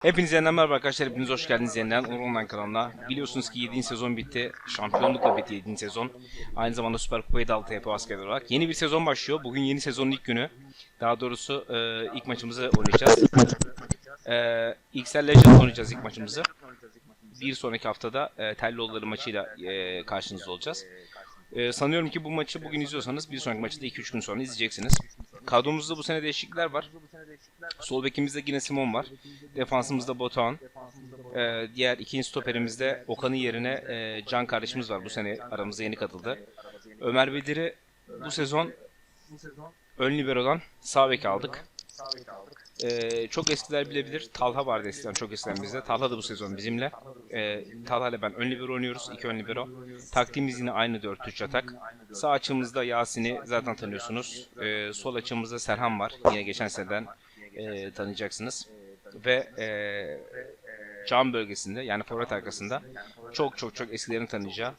Hepinize yeniden merhaba arkadaşlar. Hepiniz hoş geldiniz yeniden Onur Online kanalına. Biliyorsunuz ki 7. sezon bitti. Şampiyonlukla bitti 7. sezon. Aynı zamanda Süper Kupayı da aldı yapı asker olarak. Yeni bir sezon başlıyor. Bugün yeni sezonun ilk günü. Daha doğrusu e, ilk maçımızı oynayacağız. E, XL Legends oynayacağız ilk maçımızı. Bir sonraki haftada e, Telloğulları maçıyla e, karşınızda olacağız. E, sanıyorum ki bu maçı bugün izliyorsanız bir sonraki maçı da 2-3 gün sonra izleyeceksiniz. Kadromuzda bu sene değişiklikler var. Sol bekimizde yine Simon var. Defansımızda Botan. Ee, diğer ikinci stoperimizde Okan'ın yerine e, Can kardeşimiz var. Bu sene aramıza yeni katıldı. Ömer Bedir'i bu sezon ön libero'dan sağ bek aldık. Ee, çok eskiler bilebilir. Talha vardı eskiden çok eskiden bizde. Talha da bu sezon bizimle. Ee, Talha ile ben ön libero oynuyoruz. iki ön libero. Taktiğimiz yine aynı 4-3 atak. Sağ açımızda Yasin'i zaten tanıyorsunuz. Ee, sol açımızda Serhan var. Yine geçen seneden e, tanıyacaksınız. Ve e, Can bölgesinde yani forvet arkasında çok çok çok eskilerin tanıyacağı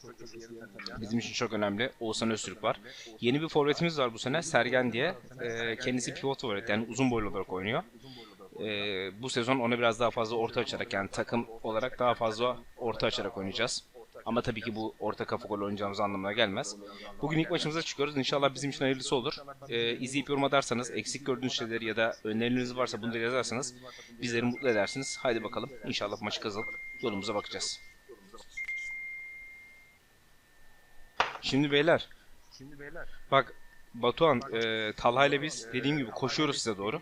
bizim için çok önemli Oğuzhan Öztürk var. Yeni bir forvetimiz var bu sene Sergen diye. E, kendisi pivot forvet yani uzun boylu olarak oynuyor. E, bu sezon ona biraz daha fazla orta açarak yani takım olarak daha fazla orta açarak oynayacağız. Ama tabii ki bu orta kafa gol oynayacağımız anlamına gelmez. Bugün ilk maçımıza çıkıyoruz. İnşallah bizim için hayırlısı olur. Ee, izleyip yorum atarsanız, eksik gördüğünüz şeyleri ya da önerileriniz varsa bunları yazarsanız bizleri mutlu edersiniz. Haydi bakalım. İnşallah maçı kazanıp yolumuza bakacağız. Şimdi beyler. Bak Batuhan, e, Talha ile biz dediğim gibi koşuyoruz size doğru.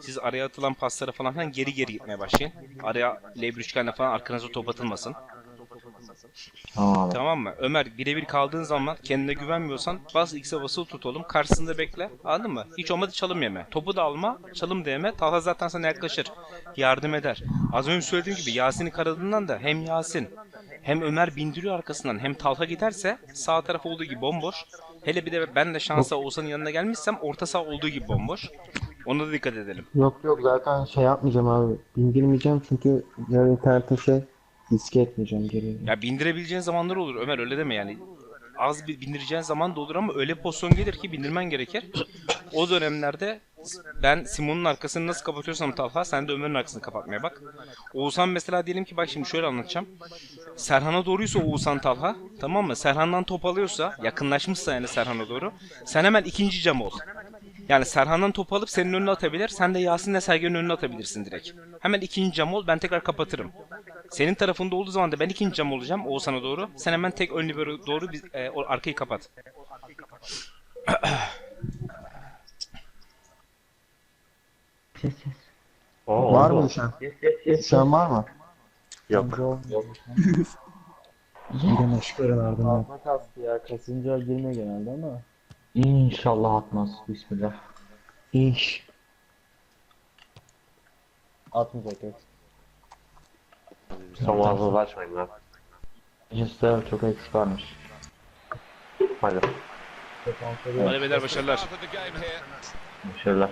Siz araya atılan paslara falan geri geri gitmeye başlayın. Araya L1 üçgenle falan arkanıza top atılmasın. Tamam abi. Tamam mı? Ömer birebir kaldığın zaman kendine güvenmiyorsan bas X'e basılı tut oğlum. Karşısında bekle. Anladın mı? Hiç olmadı çalım yeme. Topu da alma. Çalım da yeme. Talha zaten sana yaklaşır. Yardım eder. Az önce söylediğim gibi Yasin'i karadığından da hem Yasin hem Ömer bindiriyor arkasından hem Talha giderse sağ taraf olduğu gibi bomboş. Hele bir de ben de şansa Oğuzhan'ın yanına gelmişsem orta sağ olduğu gibi bomboş. Ona da dikkat edelim. Yok yok zaten şey yapmayacağım abi. Bindirmeyeceğim çünkü yarın internette şey riske etmeyeceğim geri. Ya bindirebileceğin zamanlar olur Ömer öyle deme yani. Az bir bindireceğin zaman da olur ama öyle pozisyon gelir ki bindirmen gerekir. O dönemlerde ben Simon'un arkasını nasıl kapatıyorsam Talha sen de Ömer'in arkasını kapatmaya bak. Oğuzhan mesela diyelim ki bak şimdi şöyle anlatacağım. Serhan'a doğruysa Oğuzhan Talha tamam mı? Serhan'dan top alıyorsa yakınlaşmışsa yani Serhan'a doğru sen hemen ikinci cam ol. Yani Serhan'dan top alıp senin önüne atabilir. Sen de Yasin'le Sergen'in önüne atabilirsin direkt. Hemen ikinci cam ol ben tekrar kapatırım. Senin tarafında olduğu zaman da ben ikinci cam olacağım Oğuzhan'a doğru. Sen hemen tek ön libero doğru biz- e, o arkayı kapat. Ses ses. Oo, Var mı şu an? Şu an var mı? Yok. Yine şükürün ardından. Atma kastı ya. Kasınca girme genelde ama. İnşallah atmaz. Bismillah. İş. Atmayacak yok. Ağzınızı açmayın lan. Jus'ta çok eksik varmış. Hadi. Hadi beyler başarılar. Başarılar.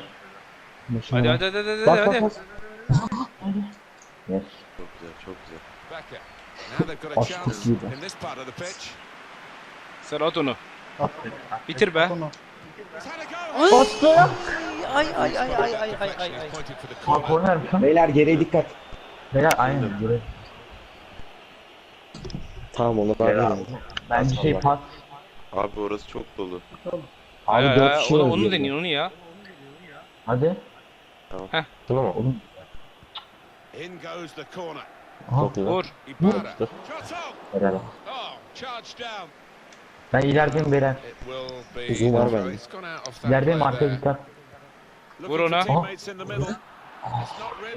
Hadi hadi hadi hadi hadi. Bak bak hadi. bak. Yes. Çok güzel, çok güzel. Becker. Now they've got a Aç chance kutuyu da. in this part of the pitch. Sen at onu. Bitir be. It's had a go. Bastı. Ay ay ay ay ay for the Bak corner. oynar mısın? Beyler geriye dikkat. Beyler aynen. Göre. Tamam onu ben abi. Bence şey pas. Abi orası çok dolu. Ay, Abi ay, 4 ay, kişi onu, onu deneyin onu ya. Hadi. Bunu mu? In goes the corner. Aha. Vur. On. Helal. Oh, charged down. Ben ilerideyim beyler. Uzun var bende. İlerideyim arka dikkat. Vur ona.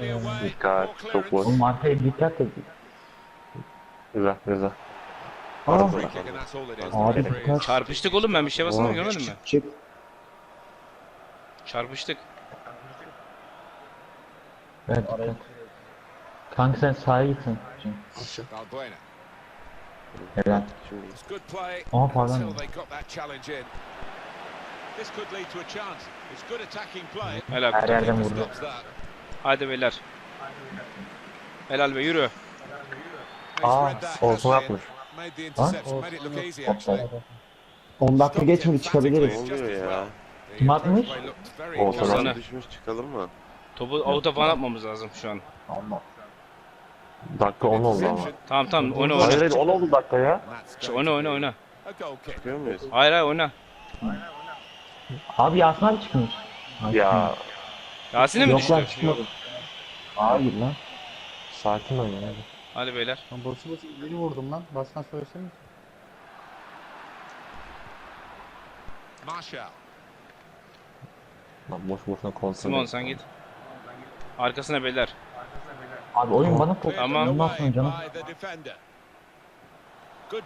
really away. Dikkat, çok clearance. Oğlum arkaya dikkat et. Güzel, güzel. Aa. Abi dikkat. Çarpıştık oğlum ben bir şey basamadım görmedin mi? Çık. Çarpıştık. Evet dikkat. Kanka sen sağa gitsin. Valbuena. Helal. Aa pardon. until they got that challenge in. This could lead to a chance. It's good attacking play. Helal. Her yerden vurdu. Hadi beyler. Helal be yürü. Aa, it look easy actually. 10 dakika geçmedi çıkabiliriz. oluyor ya. Kim atmış? İnteresting. düşmüş çıkalım mı? Topu avuta falan atmamız lazım şu an. Allah. Dakika 10 oldu ama. Tamam tamam oyna Hayır oyna. hayır 10 oldu dakika ya. Going Oyna oyna oyna. Biliyor muyuz? Hayır hayır oyna. Abi Yasin abi çıkmış. Abi Ya Yasin'e mi Yok düştü? lan çıkmadı. Hayır lan. sakin ol ya. Hadi beyler. Lan bası bası beni vurdum lan. Baştan söylesene. Marshall. Lan boş boşuna kontrol. Simon sen git. Arkasına beyler. Abi oyun bana Cleared Tamam. Sonra canım.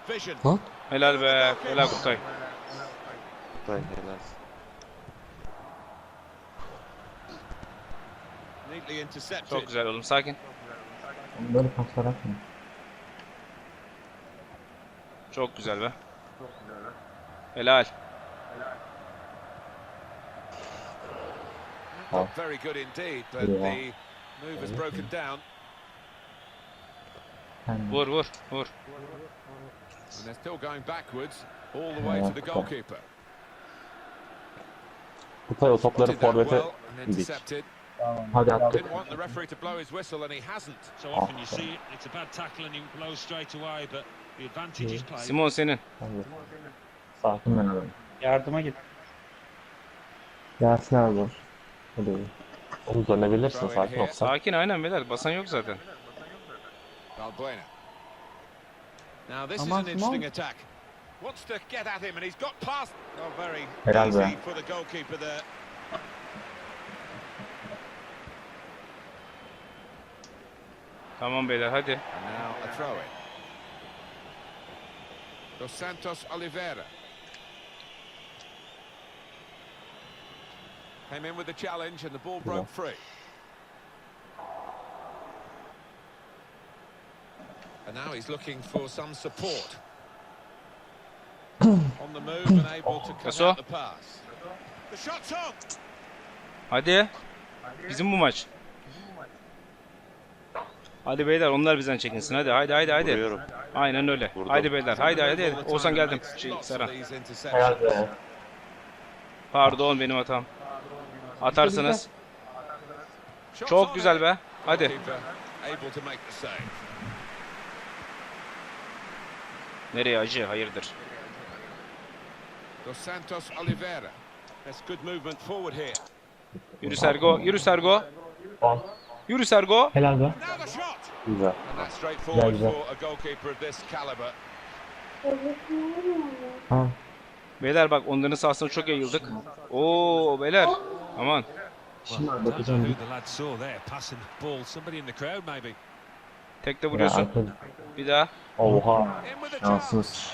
vision. Helal be. Helal Kutay. Neatly intercepted. Çok güzel oğlum sakin. Böyle paslar atma. Çok güzel be. Helal. Not very good indeed, but the move has broken down. Vur vur vur. And they're still going backwards all the way to the goalkeeper. Kutay o topları forvete well and dik. intercepted. hadi attık. Didn't want the referee to blow his whistle and he hasn't. So often you see it, it's a bad tackle and he blows straight away, but the advantage is played. Simon senin. Sakin ben adamım. Yardıma git. Yasin abi. Hadi. Onu dönebilirsin sakin ol. Sakin aynen beyler. Basan yok zaten. Valbuena. Now this Aman, is an interesting attack. Wants to get at him and he's got past. Oh, very Helal be. easy for the goalkeeper there. Come Tamam beyler hadi. And now a throw in. Dos Santos Oliveira. Came in with the challenge and the ball broke free. Now he's looking for some support. on the move and able to cut out the pass. The shot's on. Hadi. Bizim bu maç. Hadi beyler onlar bizden çekinsin. Hadi haydi haydi haydi. Aynen öyle. Haydi beyler. Haydi haydi. Time geldim. Şey, Serhan. Pardon benim hatam. Atarsınız. Shots Çok güzel be. Hadi. Goalkeeper Able to make the save. Nereye acı? Hayırdır. Dos Santos Oliveira. That's good movement forward here. Yürü Sergo. Yürü Sergo. Tamam. Yürü Sergo. Helal be. Güzel. Güzel. for a goalkeeper of this caliber. Tamam. Beyler bak onların sahasına çok yayıldık. Oo beyler. Aman. Şimdi bakacağım. who the lad saw there passing the ball. Somebody in the crowd, maybe. Tekte Ya, vuruyorsun. Bir daha. Oha. Şanssız.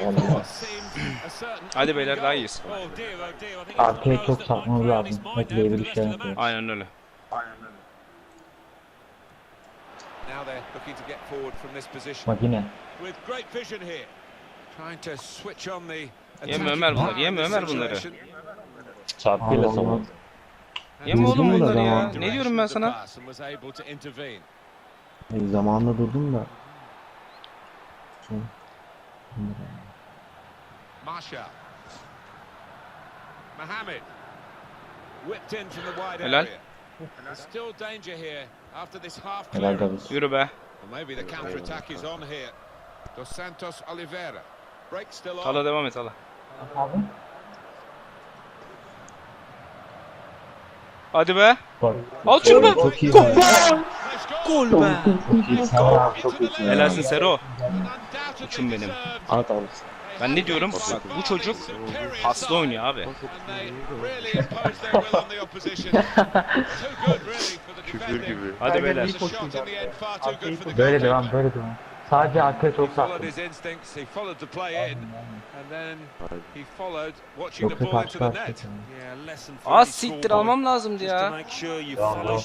Certain Hadi beyler daha iyiyiz. Arkaya çok takmamız lazım. Hep bir şey yapıyor. Aynen öyle. Now they're looking to get forward from this position Bak yine. with great vision here. Trying to switch on the Yeme Ömer bunları, yeme Ömer bunları. Çarpıyla savun. Yeme oğlum bunları ya. Ne diyorum ben sana? Zamanında durdum da. Marshall. Mohamed. Whipped in from the wide Helal. area. There's still danger here after this half Helal clearance. Yürü be. Maybe the counter-attack is on here. Dos Santos Oliveira. Break still on. Hala devam et hala. Abi. Hadi be. Gol. Al şunu be. Gol be. Gol be. Helalsin Sero. Uçum benim. At abi. Ben ne diyorum? Bak bu çocuk paslı oynuyor abi. Küfür gibi. Hadi beyler. Böyle devam, böyle devam. Sadece arkaya çok sattım. Az siktir almam lazımdı ya.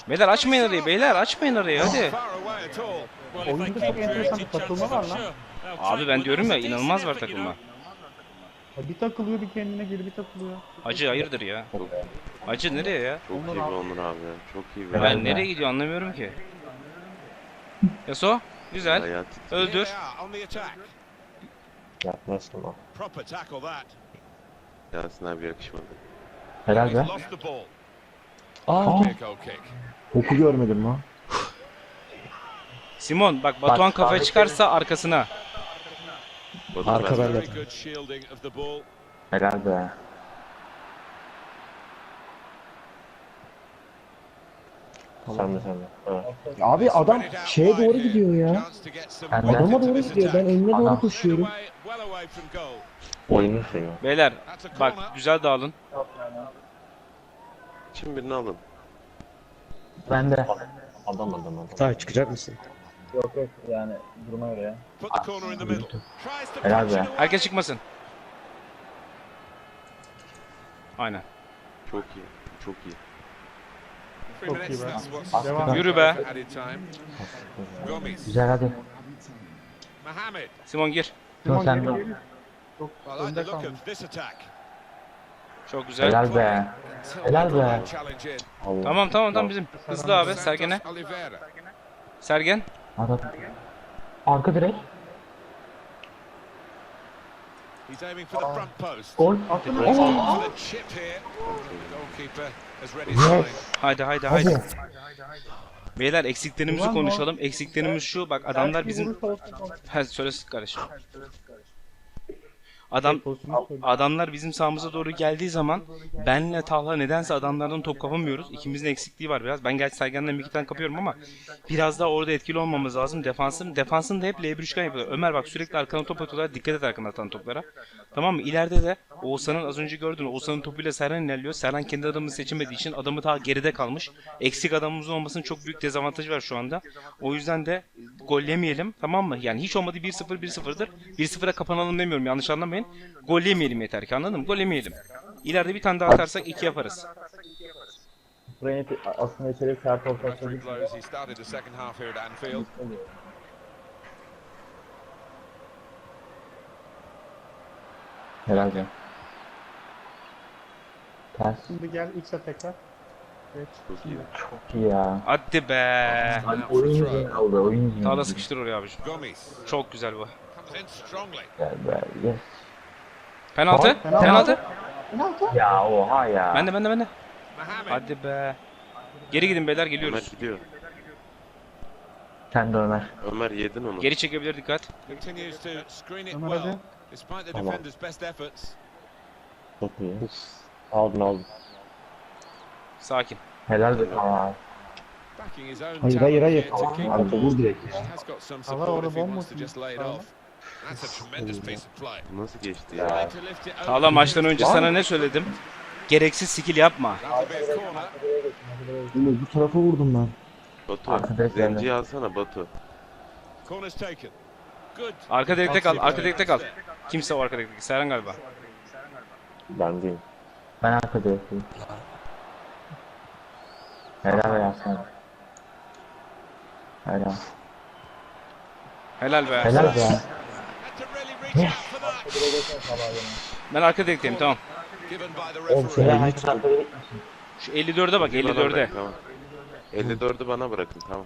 Beyler açmayın arayı beyler açmayın arayı hadi. Oyunda çok enteresan bir takılma var lan. Abi ben diyorum ya inanılmaz var takılma. Ya Bir takılıyor bir kendine geri bir takılıyor. Acı hayırdır ya. Acı nereye ya? Çok iyi be Onur abi ya. Çok iyi be. Ben nereye gidiyor anlamıyorum ki. Yaso güzel. Hayat. Öldür. Yapmazsın o. Proper tackle that. Yasin abi yakışmadı. Helal be. Aa. Oku görmedim lan. Simon bak Batuhan kafaya çıkarsa arkasına. Arka ben- bende. Helal be. Sen de sen de. Evet. Abi adam şeye doğru gidiyor ya. Chance to get some Ben de- weight Adama doğru gidiyor. Ben önüne doğru Adam- koşuyorum. Oyunu seviyor. Beyler bak güzel dağılın. Şimdi birini alın. Ben de. Adam adam adam. Tay çıkacak mısın? Yok yok yani duruma göre ya. Put the corner in the middle. Tries to Helal be. Herkes çıkmasın. Aynen. Çok iyi. Çok iyi. Çok iyi be. Devam. Yürü be. Güzel hadi. Simon gir. Simon sen geliyor. Çok önde kalmış. Çok güzel. Helal be. Helal be. Allah. Tamam tamam tamam bizim. Hızlı abi Sergen'e. Santos Oliveira. Sergen. Arka direk. He's aiming for the front post. Gol. For the chip here. The goalkeeper has read his line. Haydi haydi haydi. Beyler eksiklerimizi konuşalım. Eksiklerimiz şu. Bak adamlar bizim... Ha söylesin kardeşim. Adam söyle. adamlar bizim sahamıza doğru geldiği zaman benle Talha nedense adamlardan top kapamıyoruz. İkimizin eksikliği var biraz. Ben gerçi Sergen'den bir iki tane kapıyorum ama biraz daha orada etkili olmamız lazım. Defansın defansın da hep L1 üçgen yapıyor. Ömer bak sürekli arkana top atıyorlar. Dikkat et arkana atan toplara. Tamam mı? İleride de Oğuzhan'ın az önce gördün. Oğuzhan'ın topuyla Serhan ilerliyor. Serhan kendi adamını seçemediği için adamı daha geride kalmış. Eksik adamımızın olmasının çok büyük dezavantajı var şu anda. O yüzden de gol yemeyelim. Tamam mı? Yani hiç olmadı 1-0 1-0'dır. 1-0'a kapanalım demiyorum. Yanlış anlamayın. Gol yemeyelim yeter ki anladın mı? Gol yemeyelim. İleride bir tane daha atarsak 2 yaparız. Buraya aslında içeri sert orta Referee blows. He started the second half here at Anfield. Helal be. Ters. Şimdi gel X'e tekrar. Geç. Çok iyi. Çok iyi ya. Hadi be. Now for a throw. aldı oyun Tağla aldı. sıkıştır oraya abiciğim. Gomez Çok güzel bu. Gel be. Yes. Penaltı. Penaltı. Penaltı. Ya oha ya. Bende bende bende. Hadi be. Geri gidin beyler Ömer geliyoruz. gidiyor. Sen de Ömer. Ömer yedin onu. Geri çekebilir dikkat. Continues to screen it Ömer well, hadi. despite the Tamam. defender's best efforts. Çok iyi. Aldın aldın. Sakin. Helal be. Aa. Backing his own Hayır talent hayır hayır. here to keep the Abi ball. vur direkt ya. Has got some Hava support orada if he wants to bomboş just lay it off. Nasıl geçti ya? Tağla maçtan önce sana ne söyledim? Gereksiz skill yapma. Bunu bu tarafa vurdum ben. Batu. Arkadaş geldi. Zenciyi alsana Batu. Arka direkte kal, arka direkte kal. Kimse o arka direkte. Serhan galiba. Ben değilim. Ben arkada yapayım. Helal abi. Helal. Helal be. Helal be. Had to really reach out for that. Ben arka direkteyim tamam. Oğlum şöyle hiç Şu 54'e bak Bana 54'e. bırak, Tamam. 54'ü bana bırakın tamam.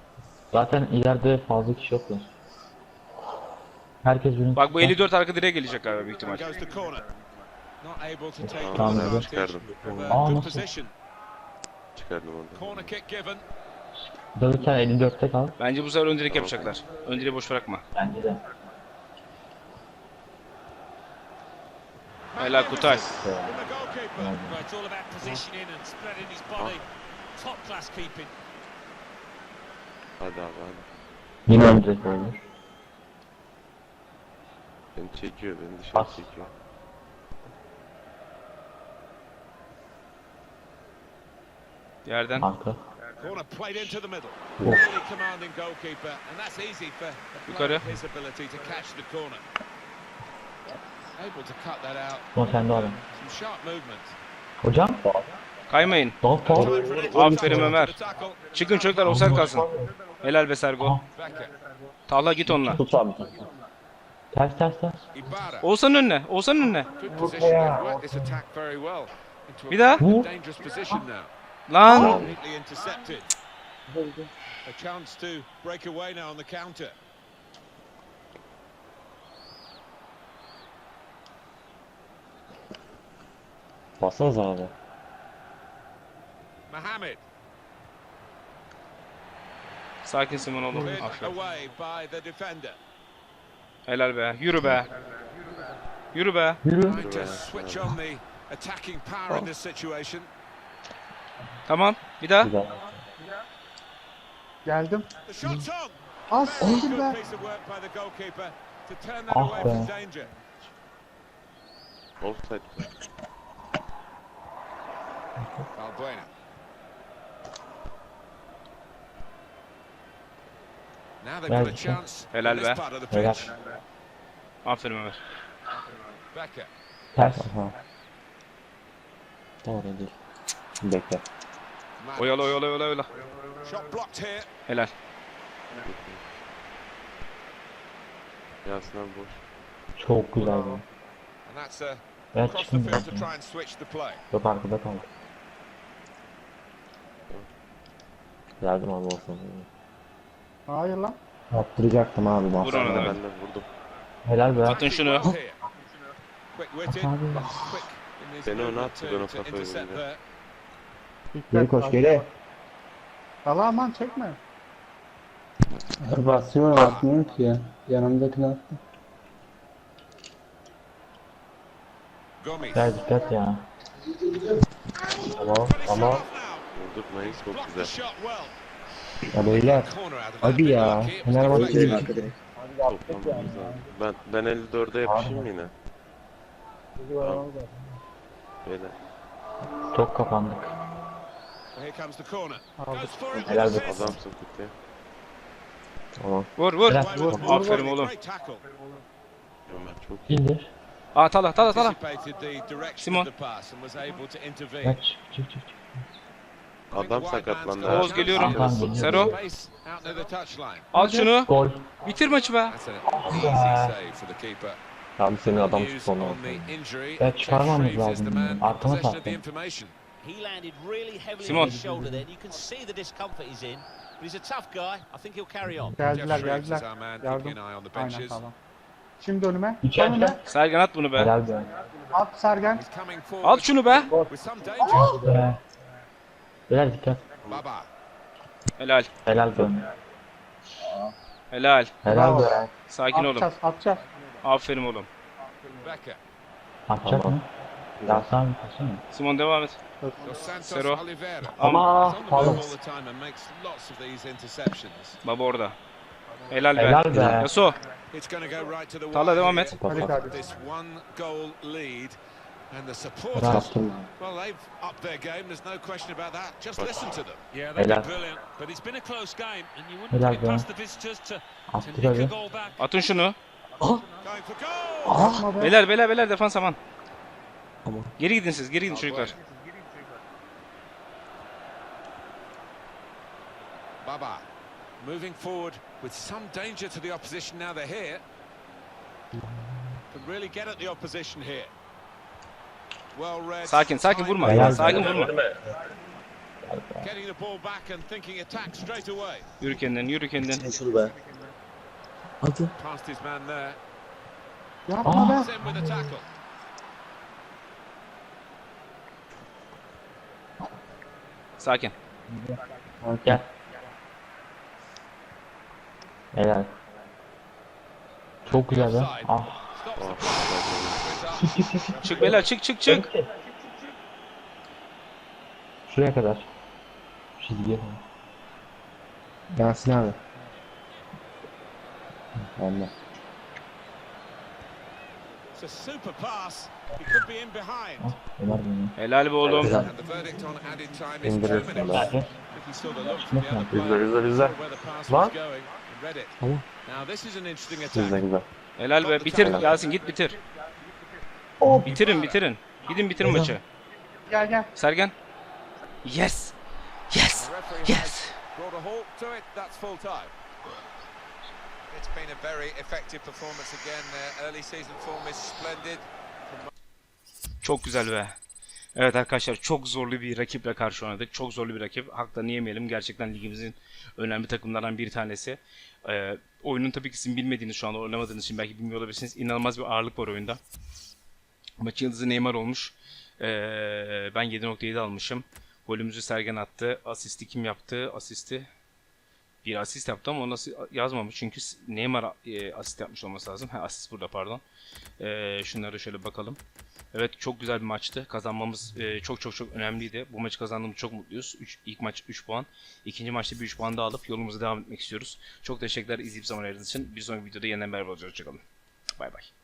Zaten ileride fazla kişi yoklar. Herkes birini Bak bu 54 arka direğe gelecek galiba büyük ihtimal. Tamam, advantage çıkardım. a Aa, nasıl? Çıkardım onu. Dalırken 54'te kal. Bence bu sefer ön direk yapacaklar. Ön direği boş bırakma. Bence de. Helal Kutay. From the goalkeeper. Right, it's all about positioning and spreading his body. Top class keeping. Hadi abi hadi. Yine direkt oldu. Beni çekiyor beni dışarı Bas. çekiyor. Yerden. Arka. Corner played into the middle. Really commanding goalkeeper, and that's easy for his ability to catch the corner. Able to cut that out. Son sende movement. Hocam. Kaymayın. An intercept Aferin Ömer. Çıkın çocuklar offside kalsın. Helal be Sergo. Tağla git onunla. Tut abi. Ters ters ters. Oğuzhan'ın önüne. Oğuzhan'ın önüne. Bir daha. now. Lan. A chance to break away now on the counter. Bassanıza abi. Mohamed. Sakin Simon oğlum. Aferin. Helal be. Yürü be. Yürü be. Situation. Tamam. Bir daha. Geldim. The shot's on. Az siktir Good be. piece of work by the goalkeeper to turn that Ah away be. from danger. Offside. Valbuena. Now they've got a Belki. chance Helal be. Helal. Aferin Ömer. Becker. Ters. Aha. Doğru değil. Bekle. Oyala oyala oyala oyala. Shot blocked here. Helal. Yasin abi boş. Çok güzel bu. Ben çıktım. Yok arkada kaldı. Yardım abi olsun. Hayır lan. Attıracaktım abi Vur onu Ben da. de vurdum. Helal be. Atın şunu. Beni movement attı, ben o kafayı. Dikkat. Geri koş geri. Allah aman çekme. Basıyorum atmıyorum ki ya. Yanımdakini. Gomes. Gel dikkat ya. Tamam Finish Vurdurmayız çok güzel. Ya beyler. Hadi ya. Fenerbahçe deflected. direkt. Toplamamız lazım. Ben, ben 54'e yapışayım yine. Tamam. Beyler. çok kapandık. Aldık. Helal be. Adamsın Kuti. Tamam. Vur vur. Helal. Vur. more. Aferin oğlum. Ömer çok iyi. İndir. Aa tala tala tala. Simon. Kaç. Çık çık çık. Adam sakatlandı. Oğuz geliyorum. Sero. Al şunu. Gol. Bitir maçı be. Abi senin adam the injury. Ya çıkarmamız lazım sattım. information. He landed really heavily Simon. on his shoulder then. You can see the discomfort he's in. But he's a tough guy. I think he'll carry on. Jeff Geldiler geldiler. Yardım. Aynen tamam. Şimdi önüme. İçeride. Önüme. Sergen at bunu be. Helal be. At Sergen. Al şunu be. Be. Helal dikkat. Baba. Helal. Helal be. Helal. Helal be. Sakin olun. Atacağız atacağız. Aferin oğlum. Becker. Atacak mı? Ya sen kaçsana. Simon devam et. Sero. Ama interceptions. Baba orada. Helal be. Helal be. The Tala devam et. Hadi kardeşim. And the supporters. Well, they've upped their game. There's no question about that. Just listen to them. Yeah, they've been brilliant. But it's been a close game, and you wouldn't Helal be. past the visitors to, to nick a goal back. Atın şunu. Going for goal. Atma be. Beyler beyler beyler defans aman. Tamam. Geri gidin siz. Geri gidin çocuklar. Baba moving forward with some danger to the opposition now they're here. Can really get at the opposition here. Sakin sakin vurma. Be. Sakin vurma. Yürü kendin yürü kendin. Şunu be. Hadi. Yapma be. He's in with a tackle. Sakin. Gel. Helal. Çok güzel be. Ah. Oh. Çık beyler çık çık çık. Şuraya kadar. Çizgiye. Yasin abi. Allah. It's a super pass. He could be in behind. Ömer beni. Helal be oğlum. Güzel player. güzel güzel. Pass Lan. Tamam. Now this is an interesting Güzel attack. güzel. Helal be. Bitir Yasin git bitir. Bitirin bitirin. Gidin bitirin maçı. Gel gel. Sergen. Yes. Yes. Yes. brought a halt to it. That's full time. It's been a very effective performance again. Their early season form is splendid. Çok güzel be. Evet arkadaşlar çok zorlu bir rakiple karşı oynadık. Çok zorlu bir rakip. Haklarını yemeyelim. Gerçekten ligimizin önemli takımlardan bir tanesi. Ee, oyunun tabii ki sizin bilmediğiniz şu anda oynamadığınız için belki bilmiyor olabilirsiniz. İnanılmaz bir ağırlık var oyunda. Maçın yıldızı Neymar olmuş. Ee, ben 7.7 almışım. Golümüzü Sergen attı. Asisti kim yaptı? Asisti bir asist yaptı ama o nasıl yazmamış çünkü Neymar e, asist yapmış olması lazım. Ha, asist burada pardon. E, şunlara şöyle bakalım. Evet çok güzel bir maçtı. Kazanmamız e, çok çok çok önemliydi. Bu maçı kazandığımız çok mutluyuz. Üç, ilk maç 3 puan. İkinci maçta bir 3 puan daha alıp yolumuza devam etmek istiyoruz. Çok teşekkürler izleyip zaman ayırdığınız için. Bir sonraki videoda yeniden beraber olacağız. Hoşçakalın. Bay bay.